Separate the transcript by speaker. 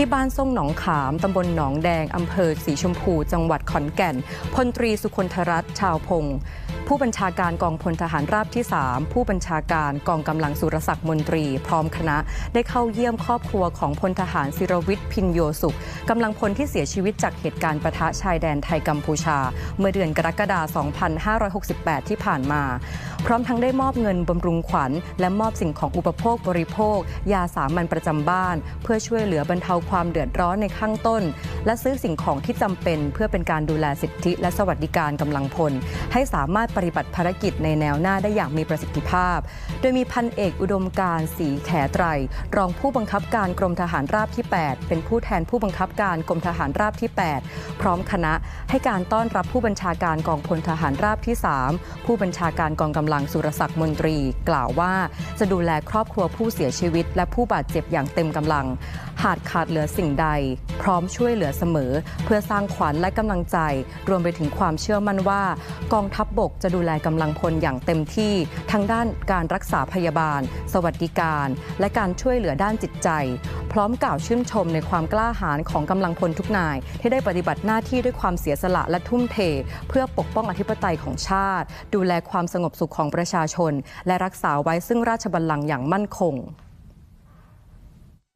Speaker 1: ที่บ้านส่งหนองขามตำบลหนองแดงอำเภอสีชมพู จังหวัดขอนแก่น พลตรีสุคนธรัตน์ชาวพงศ์ ผู้บัญชาการกองพลทหารราบที่ 3 ผู้บัญชาการกองกำลังสุรศักดิ์มนตรี พร้อมคณะ ได้เข้าเยี่ยมครอบครัวของพลทหารศิรวิทย์พินโยสุขกำลังพลที่เสียชีวิตจากเหตุการณ์ประทะชายแดนไทยกัมพูชา เมื่อเดือนกรกฎาคม 2568 ที่ผ่านมา พร้อมทั้งได้มอบเงินบำรุงขวัญ และมอบสิ่งของอุปโภคบริโภค ยาสามัญประจำบ้าน เพื่อช่วยเหลือบรรเทาความเดือดร้อนในข้างต้น และซื้อสิ่งของที่จำเป็น เพื่อเป็นการดูแลสิทธิและสวัสดิการกำลังพล ให้สามารถปฏิบัติภารกิจในแนวหน้าได้อย่างมีประสิทธิภาพ โดยมีพันเอกอุดมการณ์ศรีแขไตร รองผู้บังคับการกรมทหารราบที่ 8 เป็นผู้แทนผู้บังคับการกรมทหารราบที่ 8 พร้อมคณะให้การต้อนรับผู้บัญชาการกองพลทหารราบที่ 3 ผู้บัญชาการกองกำลังสุรศักดิ์มนตรี กล่าวว่า จะดูแลครอบครัวผู้เสียชีวิต และผู้บาดเจ็บอย่างเต็มกำลัง หากขาดเหลือสิ่งใด พร้อมช่วยเหลือเสมอ เพื่อสร้างขวัญและกำลังใจ รวมไปถึงความเชื่อมั่นว่า กองทัพบบกจะดูแลกำลังพลอย่างเต็มที่ ทั้งด้านการรักษาพยาบาล สวัสดิการ และการช่วยเหลือด้านจิตใจ พร้อมกล่าวชื่นชมในความกล้าหาญของกำลังพลทุกนาย ที่ได้ปฏิบัติหน้าที่ด้วยความเสียสละและทุ่มเท เพื่อปกป้องอธิปไตยของชาติ ดูแลความสงบสุขของประชาชน และรักษาไว้ซึ่งราชบัลลังก์อย่างมั่นคง